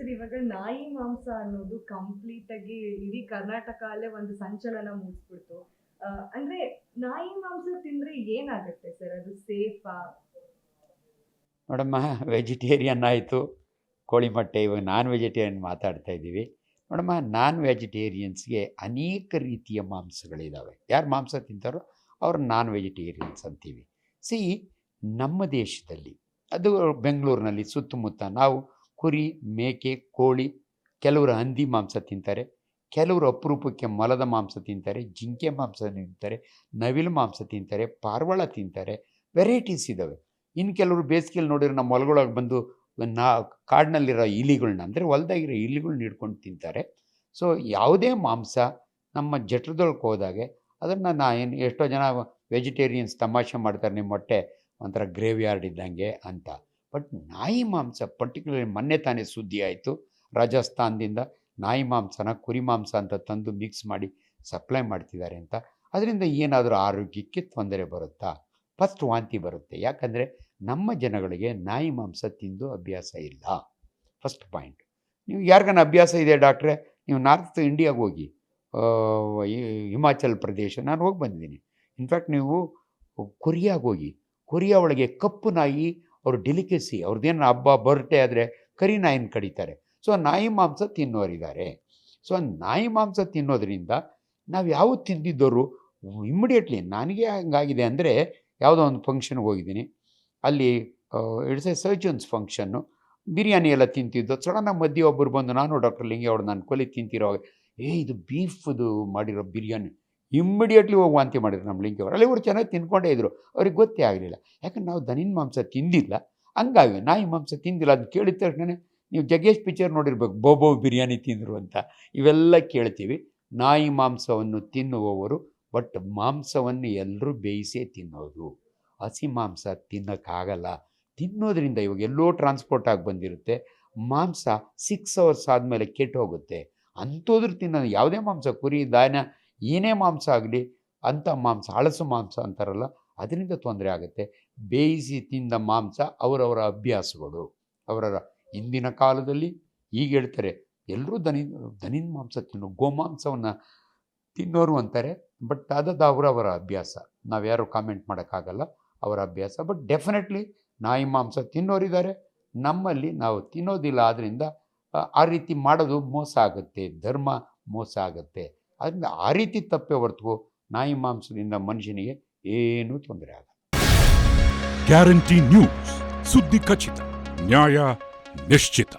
Sir, ಇವಾಗ ನಾಯಿ ಮಾಂಸ ಅನ್ನೋದು ಕಂಪ್ಲೀಟ್ ಆಗಿ ಇಡೀ ಕರ್ನಾಟಕ ಅಲ್ಲೇ ಒಂದು ಸಂಚಲನ ಮೂಡಿಸ್ಬಿಡ್ತು. ಅಂದ್ರೆ ನಾಯಿ ಮಾಂಸ ತಿಂದ್ರೆ ಏನಾಗುತ್ತೆ ಸರ್? ಅದು ಸೇಫಾ ನೋಡಮ್ಮ ವೆಜಿಟೇರಿಯನ್ ಆಯಿತು. ಕೋಳಿ ಮೊಟ್ಟೆ ಇವಾಗ ನಾನ್ ವೆಜಿಟೇರಿಯನ್ ಮಾತಾಡ್ತಾ ಇದ್ದೀವಿ. ನೋಡಮ್ಮ, ನಾನ್ ವೆಜಿಟೇರಿಯನ್ಸ್ಗೆ ಅನೇಕ ರೀತಿಯ ಮಾಂಸಗಳಿದ್ದಾವೆ ಯಾರು ಮಾಂಸ ತಿಂತಾರೋ ಅವ್ರು ನಾನ್ ವೆಜಿಟೇರಿಯನ್ಸ್ ಅಂತೀವಿ. ಸಿ ನಮ್ಮ ದೇಶದಲ್ಲಿ, ಅದು ಬೆಂಗಳೂರಿನಲ್ಲಿ ಸುತ್ತಮುತ್ತ ನಾವು ಕುರಿ, ಮೇಕೆ, ಕೋಳಿ ಕೆಲವರು ಹಂದಿ ಮಾಂಸ ತಿಂತಾರೆ, ಕೆಲವರು ಅಪರೂಪಕ್ಕೆ ಮೊಲದ ಮಾಂಸ ತಿಂತಾರೆ, ಜಿಂಕೆ ಮಾಂಸ ತಿಂತಾರೆ, ನವಿಲು ಮಾಂಸ ತಿಂತಾರೆ, ಪಾರ್ವಾಳ ತಿಂತಾರೆ, ವೆರೈಟೀಸ್ ಇದ್ದಾವೆ ಇನ್ನು ಕೆಲವರು ಬೇಸಿಗೆಯಲ್ಲಿ ನೋಡಿದ್ರೆ ನಮ್ಮ ಹೊಲಗಳಾಗ ಬಂದು ನಾ ಕಾಡಿನಲ್ಲಿರೋ ಇಲಿಗಳನ್ನ ಅಂದರೆ ಹೊಲದಾಗಿರೋ ಇಲಿಗಳನ್ನ ಹಿಡ್ಕೊಂಡು ತಿಂತಾರೆ. ಸೊ ಯಾವುದೇ ಮಾಂಸ ನಮ್ಮ ಜಠರದೊಳಗೆ ಹೋದಾಗೆ ಅದನ್ನು ನಾ ಏನು ಎಷ್ಟೋ ಜನ ವೆಜಿಟೇರಿಯನ್ಸ್ ತಮಾಷೆ ಮಾಡ್ತಾರೆ, ನಿಮ್ಮ ಮೊಟ್ಟೆ ಒಂಥರ ಗ್ರೇವ್ ಯಾರ್ಡ್ ಇದ್ದಂಗೆ ಅಂತ. ಬಟ್ ನಾಯಿ ಮಾಂಸ ಪರ್ಟಿಕ್ಯುಲರ್ ಮೊನ್ನೆ ತಾನೇ ಸುದ್ದಿ ಆಯಿತು. ರಾಜಸ್ಥಾನದಿಂದ ನಾಯಿ ಮಾಂಸನ ಕುರಿ ಮಾಂಸ ಅಂತ ತಂದು ಮಿಕ್ಸ್ ಮಾಡಿ ಸಪ್ಲೈ ಮಾಡ್ತಿದ್ದಾರೆ ಅಂತ. ಅದರಿಂದ ಏನಾದರೂ ಆರೋಗ್ಯಕ್ಕೆ ತೊಂದರೆ ಬರುತ್ತಾ? ಫಸ್ಟ್ ವಾಂತಿ ಬರುತ್ತೆ. ಯಾಕಂದರೆ ನಮ್ಮ ಜನಗಳಿಗೆ ನಾಯಿ ಮಾಂಸ ತಿಂದು ಅಭ್ಯಾಸ ಇಲ್ಲ. ಫಸ್ಟ್ ಪಾಯಿಂಟ್ ನೀವು ಯಾರಿಗಾನ ಅಭ್ಯಾಸ ಇದೆ ಡಾಕ್ಟ್ರೆ ನೀವು ನಾರ್ತ್ ಇಂಡಿಯಾಗೆ ಹೋಗಿ. ಹಿಮಾಚಲ್ ಪ್ರದೇಶ ನಾನು ಹೋಗಿ ಬಂದಿದ್ದೀನಿ. ಇನ್ಫ್ಯಾಕ್ಟ್ ನೀವು ಕೊರಿಯಾಗೆ ಹೋಗಿ. ಕೊರಿಯಾ ಒಳಗೆ ಕಪ್ಪು ನಾಯಿ ಅವ್ರ ಡೆಲಿಕಸಿ ಅವ್ರದ್ದೇನು ಹಬ್ಬ ಬರ್ಟೆ ಆದರೆ ಕರಿ ನಾಯಿನ ಕಡಿತಾರೆ. ಸೊ ನಾಯಿ ಮಾಂಸ ತಿನ್ನೋರಿದ್ದಾರೆ. ಸೊ ನಾಯಿ ಮಾಂಸ ತಿನ್ನೋದ್ರಿಂದ ನಾವು ಯಾವ ತಿಂದಿದ್ದವರು ಇಮ್ಮಿಡಿಯೇಟ್ಲಿ ನನಗೆ ಹಂಗಾಗಿದೆ ಅಂದರೆ ಯಾವುದೋ ಒಂದು ಫಂಕ್ಷನ್ಗೆ ಹೋಗಿದ್ದೀನಿ. ಅಲ್ಲಿ it's a surgeon's function biryani ಎಲ್ಲ ತಿಂತಿದ್ದು. ಸಡನ್ನ ಮಧ್ಯೆ ಒಬ್ಬರು ಬಂದು, ನಾನು ಡಾಕ್ಟರ್ ಲಿಂಗೇಗೌಡ ನಾನು ಕೊಲಿ ತಿಂತಿರೋ ಏ, ಇದು ಬೀಫ್ದು ಮಾಡಿರೋ ಬಿರಿಯಾನಿ. ಇಮ್ಮಿಡಿಯೇಟ್ಲಿ ಹೋಗಿ ವಾಂತಿ ಮಾಡಿದ್ರು ನಮ್ಮ ಲಿಂಗೇಗೌಡ ಅಲ್ಲಿ ಇವರು ಚೆನ್ನಾಗಿ ತಿನ್ಕೊಂಡೇ ಇದ್ರು. ಅವ್ರಿಗೆ ಗೊತ್ತೇ ಆಗಲಿಲ್ಲ ಯಾಕಂದ್ರೆ ನಾವು ದನಿನ ಮಾಂಸ ತಿಂದಿಲ್ಲ. ಹಂಗಾಗಿ ನಾಯಿ ಮಾಂಸ ತಿಂದಿಲ್ಲ ಅದು ಕೇಳಿದ ತಕ್ಷಣ ನೀವು ಜಗ್ಗೇಶ್ ಪಿಕ್ಚರ್ ನೋಡಿರ್ಬೇಕು. ಬೋಬೋ ಬಿರಿಯಾನಿ ತಿಂದರು ಅಂತ. ಇವೆಲ್ಲ ಕೇಳ್ತೀವಿ. ನಾಯಿ ಮಾಂಸವನ್ನು ತಿನ್ನುವವರು, ಬಟ್ ಮಾಂಸವನ್ನು ಎಲ್ಲರೂ ಬೇಯಿಸೇ ತಿನ್ನೋದು. ಹಸಿ ಮಾಂಸ ತಿನ್ನೋಕ್ಕಾಗಲ್ಲ. ತಿನ್ನೋದ್ರಿಂದ ಇವಾಗ ಎಲ್ಲೋ ಟ್ರಾನ್ಸ್ಪೋರ್ಟ್ ಆಗಿ ಬಂದಿರುತ್ತೆ. ಮಾಂಸ ಸಿಕ್ಸ್ ಅವರ್ಸ್ ಆದಮೇಲೆ ಕೆಟ್ಟು ಹೋಗುತ್ತೆ ಅಂಥೋದ್ರ ತಿನ್ನೋದು. ಯಾವುದೇ ಮಾಂಸ, ಕುರಿ ದಾನ ಏನೇ ಮಾಂಸ ಆಗಲಿ, ಅಂಥ ಮಾಂಸ, ಹಳಸು ಮಾಂಸ ಅಂತಾರಲ್ಲ, ಅದರಿಂದ ತೊಂದರೆ ಆಗುತ್ತೆ. ಬೇಯಿಸಿ ತಿಂದ ಮಾಂಸ ಅವರವರ ಅಭ್ಯಾಸಗಳು ಅವರವರ ಹಿಂದಿನ ಕಾಲದಲ್ಲಿ ಈಗ ಹೇಳ್ತಾರೆ, ಎಲ್ಲರೂ ದನಿ, ದನಿನ ಮಾಂಸ ತಿನ್ನು, ಗೋಮಾಂಸವನ್ನು ತಿನ್ನೋರು ಅಂತಾರೆ, ಬಟ್ ಅದದ್ದು ಅವರವರ ಅಭ್ಯಾಸ. ನಾವು ಯಾರು ಕಾಮೆಂಟ್ ಮಾಡೋಕ್ಕಾಗಲ್ಲ, ಅವರ ಅಭ್ಯಾಸ. ಬಟ್ ಡೆಫಿನೆಟ್ಲಿ ನಾಯಿ ಮಾಂಸ ತಿನ್ನೋರಿದ್ದಾರೆ, ನಮ್ಮಲ್ಲಿ ನಾವು ತಿನ್ನೋದಿಲ್ಲ ಆದ್ದರಿಂದ ಆ ರೀತಿ ಮಾಡೋದು ಮೋಸ ಆಗುತ್ತೆ, ಧರ್ಮ ಮೋಸ ಆಗುತ್ತೆ. ಅದರಿಂದ ಆ ರೀತಿ ತಪ್ಪೆ ಹೊರತು ನಾಯಿ ಮಾಂಸದಿಂದ ಮನುಷ್ಯನಿಗೆ ಏನೂ ತೊಂದರೆ ಆಗಲ್ಲ. ಗ್ಯಾರಂಟಿ ನ್ಯೂಸ್ ಸುದ್ದಿ ಖಚಿತ, ನ್ಯಾಯ ನಿಶ್ಚಿತ.